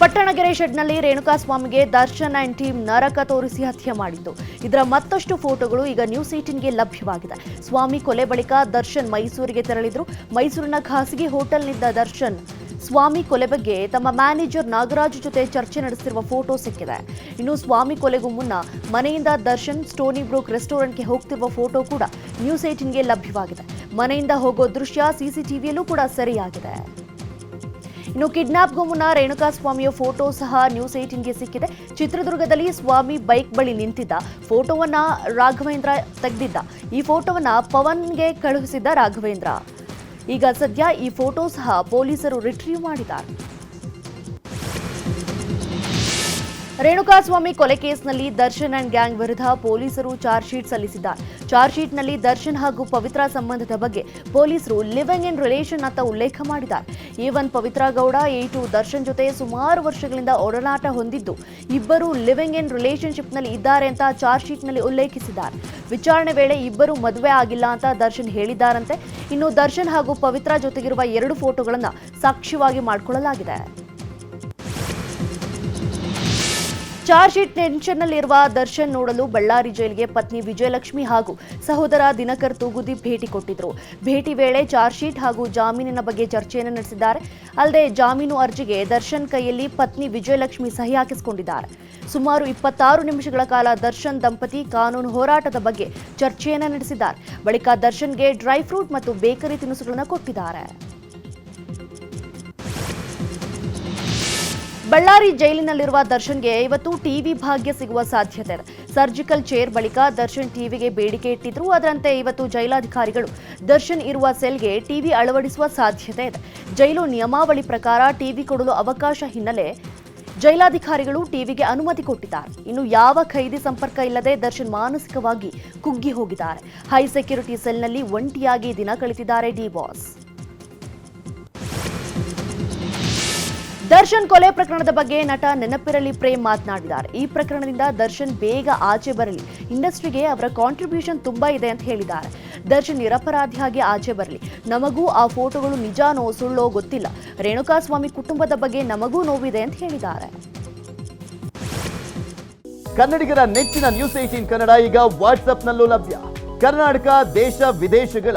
ಪಟ್ಟಣಗೆರೆ ಶೆಡ್ನಲ್ಲಿ ರೇಣುಕಾಸ್ವಾಮಿಗೆ Darshan and team ನರಕ ತೋರಿಸಿ ಹತ್ಯೆ ಮಾಡಿದ್ದು. ಇದರ ಮತ್ತಷ್ಟು ಫೋಟೋಗಳು ಈಗ ನ್ಯೂಸ್ ಏಟಿನ್ಗೆ ಲಭ್ಯವಾಗಿದೆ. ಸ್ವಾಮಿ ಕೊಲೆ ಬಳಿಕ ದರ್ಶನ್ ಮೈಸೂರಿಗೆ ತೆರಳಿದ್ರು. ಮೈಸೂರಿನ ಖಾಸಗಿ ಹೋಟೆಲ್ನಿಂದ ದರ್ಶನ್ ಸ್ವಾಮಿ ಕೊಲೆ ಬಗ್ಗೆ ತಮ್ಮ ಮ್ಯಾನೇಜರ್ ನಾಗರಾಜ್ ಜೊತೆ ಚರ್ಚೆ ನಡೆಸಿರುವ ಫೋಟೋ ಸಿಕ್ಕಿದೆ. ಇನ್ನು ಸ್ವಾಮಿ ಕೊಲೆಗೂ ಮುನ್ನ ಮನೆಯಿಂದ ದರ್ಶನ್ ಸ್ಟೋನಿ ಬ್ರೂಕ್ ರೆಸ್ಟೋರೆಂಟ್ಗೆ ಹೋಗ್ತಿರುವ ಫೋಟೋ ಕೂಡ ನ್ಯೂಸ್ ಏಟಿನ್ಗೆ ಲಭ್ಯವಾಗಿದೆ. ಮನೆಯಿಂದ ಹೋಗೋ ದೃಶ್ಯ ಸಿಸಿಟಿವಿಯಲ್ಲೂ ಕೂಡ ಸೆರೆಯಾಗಿದೆ. ಇನ್ನು ಕಿಡ್ನಾಪ್ಗೂ ಮುನ್ನ ರೇಣುಕಾ ಸ್ವಾಮಿಯ ಫೋಟೋ ಸಹ ನ್ಯೂಸ್ ಏಟಿನ್ಗೆ ಸಿಕ್ಕಿದೆ. ಚಿತ್ರದುರ್ಗದಲ್ಲಿ ಸ್ವಾಮಿ ಬೈಕ್ ಬಳಿ ನಿಂತಿದ್ದ ಫೋಟೋವನ್ನ ರಾಘವೇಂದ್ರ ತೆಗೆದಿದ್ದ. ಈ ಫೋಟೋವನ್ನ ಪವನ್ಗೆ ಕಳುಹಿಸಿದ್ದ ರಾಘವೇಂದ್ರ. ಈಗ ಸದ್ಯ ಈ ಫೋಟೋ ಸಹ ಪೊಲೀಸರು ರಿಟ್ರೀವ್ ಮಾಡಿದ್ದಾರೆ. ರೇಣುಕಾಸ್ವಾಮಿ ಕೊಲೆ ಕೇಸ್ನಲ್ಲಿ ದರ್ಶನ್ ಅಂಡ್ ಗ್ಯಾಂಗ್ ವಿರುದ್ಧ ಪೊಲೀಸರು ಚಾರ್ಜ್ ಶೀಟ್ ಸಲ್ಲಿಸಿದ್ದಾರೆ. ಚಾರ್ಜ್ ಶೀಟ್ನಲ್ಲಿ ದರ್ಶನ್ ಹಾಗೂ ಪವಿತ್ರ ಸಂಬಂಧದ ಬಗ್ಗೆ ಪೊಲೀಸರು ಲಿವಿಂಗ್ ಇನ್ ರಿಲೇಷನ್ ಅಂತ ಉಲ್ಲೇಖ ಮಾಡಿದ್ದಾರೆ. A one Pavithra Gowda, A Darshan ಜೊತೆ ಸುಮಾರು ವರ್ಷಗಳಿಂದ ಒಡನಾಟ ಹೊಂದಿದ್ದು, ಇಬ್ಬರು ಲಿವಿಂಗ್ ಇನ್ ರಿಲೇಶನ್ಶಿಪ್ನಲ್ಲಿ ಇದ್ದಾರೆ ಅಂತ ಚಾರ್ಜ್ ಶೀಟ್ನಲ್ಲಿ ಉಲ್ಲೇಖಿಸಿದ್ದಾರೆ. ವಿಚಾರಣೆ ವೇಳೆ ಇಬ್ಬರು ಮದುವೆ ಆಗಿಲ್ಲ ಅಂತ ದರ್ಶನ್ ಹೇಳಿದ್ದಾರಂತೆ. ಇನ್ನು ದರ್ಶನ್ ಹಾಗೂ ಪವಿತ್ರ ಜೊತೆಗಿರುವ ಎರಡು ಫೋಟೋಗಳನ್ನು ಸಾಕ್ಷ್ಯವಾಗಿ ಮಾಡಿಕೊಳ್ಳಲಾಗಿದೆ. ಚಾರ್ಜ್ ಶೀಟ್ ಟೆನ್ಷನ್ನಲ್ಲಿರುವ ದರ್ಶನ್ ನೋಡಲು ಬಳ್ಳಾರಿ ಜೈಲಿಗೆ ಪತ್ನಿ ವಿಜಯಲಕ್ಷ್ಮಿ ಹಾಗೂ ಸಹೋದರ ದಿನಕರ್ ತೂಗುದಿ ಭೇಟಿ ಕೊಟ್ಟಿದ್ರು. ಭೇಟಿ ವೇಳೆ ಚಾರ್ಜ್ ಶೀಟ್ ಹಾಗೂ ಜಾಮೀನಿನ ಬಗ್ಗೆ ಚರ್ಚೆಯನ್ನು ನಡೆಸಿದ್ದಾರೆ. ಅಲ್ಲದೆ ಜಾಮೀನು ಅರ್ಜಿಗೆ ದರ್ಶನ್ ಕೈಯಲ್ಲಿ ಪತ್ನಿ ವಿಜಯಲಕ್ಷ್ಮಿ ಸಹಿ ಹಾಕಿಸಿಕೊಂಡಿದ್ದಾರೆ. ಸುಮಾರು ಇಪ್ಪತ್ತಾರು ನಿಮಿಷಗಳ ಕಾಲ ದರ್ಶನ್ ದಂಪತಿ ಕಾನೂನು ಹೋರಾಟದ ಬಗ್ಗೆ ಚರ್ಚೆಯನ್ನು ನಡೆಸಿದ್ದಾರೆ. ಬಳಿಕ ದರ್ಶನ್ಗೆ ಡ್ರೈ ಫ್ರೂಟ್ ಮತ್ತು ಬೇಕರಿ ತಿನಿಸುಗಳನ್ನು ಕೊಟ್ಟಿದ್ದಾರೆ. ಬಳ್ಳಾರಿ ಜೈಲಿನಲ್ಲಿರುವ ದರ್ಶನ್ಗೆ ಇವತ್ತು ಟಿವಿ ಭಾಗ್ಯ ಸಿಗುವ ಸಾಧ್ಯತೆ ಇದೆ. ಸರ್ಜಿಕಲ್ ಚೇರ್ ಬಳಿಕ ದರ್ಶನ್ ಟಿವಿಗೆ ಬೇಡಿಕೆ ಇಟ್ಟಿದ್ರು. ಅದರಂತೆ ಇವತ್ತು ಜೈಲಾಧಿಕಾರಿಗಳು ದರ್ಶನ್ ಇರುವ ಸೆಲ್ಗೆ ಟಿವಿ ಅಳವಡಿಸುವ ಸಾಧ್ಯತೆ ಇದೆ. ಜೈಲು ನಿಯಮಾವಳಿ ಪ್ರಕಾರ ಟಿವಿ ಕೊಡಲು ಅವಕಾಶ ಹಿನ್ನೆಲೆ ಜೈಲಾಧಿಕಾರಿಗಳು ಟಿವಿಗೆ ಅನುಮತಿ ಕೊಟ್ಟಿದ್ದಾರೆ. ಇನ್ನು ಯಾವ ಖೈದಿ ಸಂಪರ್ಕ ಇಲ್ಲದೆ ದರ್ಶನ್ ಮಾನಸಿಕವಾಗಿ ಕುಗ್ಗಿ ಹೋಗಿದ್ದಾರೆ. ಹೈ ಸೆಕ್ಯೂರಿಟಿ ಸೆಲ್ನಲ್ಲಿ ಒಂಟಿಯಾಗಿ ದಿನ ಕಳೆದಿದ್ದಾರೆ ಡಿ ಬಾಸ್. ದರ್ಶನ್ ಕೊಲೆ ಪ್ರಕರಣದ ಬಗ್ಗೆ ನಟ ನೆನಪಿರಲಿ ಪ್ರೇಮ್ ಮಾತನಾಡಿದ್ದಾರೆ. ಈ ಪ್ರಕರಣದಿಂದ ದರ್ಶನ್ ಬೇಗ ಆಚೆ ಬರಲಿ. ಇಂಡಸ್ಟ್ರಿಗೆ ಅವರ ಕಾಂಟ್ರಿಬ್ಯೂಷನ್ ತುಂಬಾ ಇದೆ ಅಂತ ಹೇಳಿದ್ದಾರೆ. ದರ್ಶನ್ ನಿರಪರಾಧಿಯಾಗಿ ಆಚೆ ಬರಲಿ. ನಮಗೂ ಆ ಫೋಟೋಗಳು ನಿಜಾನೋ ಸುಳ್ಳೋ ಗೊತ್ತಿಲ್ಲ. ರೇಣುಕಾಸ್ವಾಮಿ ಕುಟುಂಬದ ಬಗ್ಗೆ ನಮಗೂ ನೋವಿದೆ ಅಂತ ಹೇಳಿದ್ದಾರೆ. ಕನ್ನಡಿಗರ ನೆಚ್ಚಿನ ನ್ಯೂಸ್ ಏಟೀನ್ ಕನ್ನಡ ಈಗ ವಾಟ್ಸ್ಆಪ್ನಲ್ಲೂ ಲಭ್ಯ. ಕರ್ನಾಟಕ, ದೇಶ, ವಿದೇಶಗಳ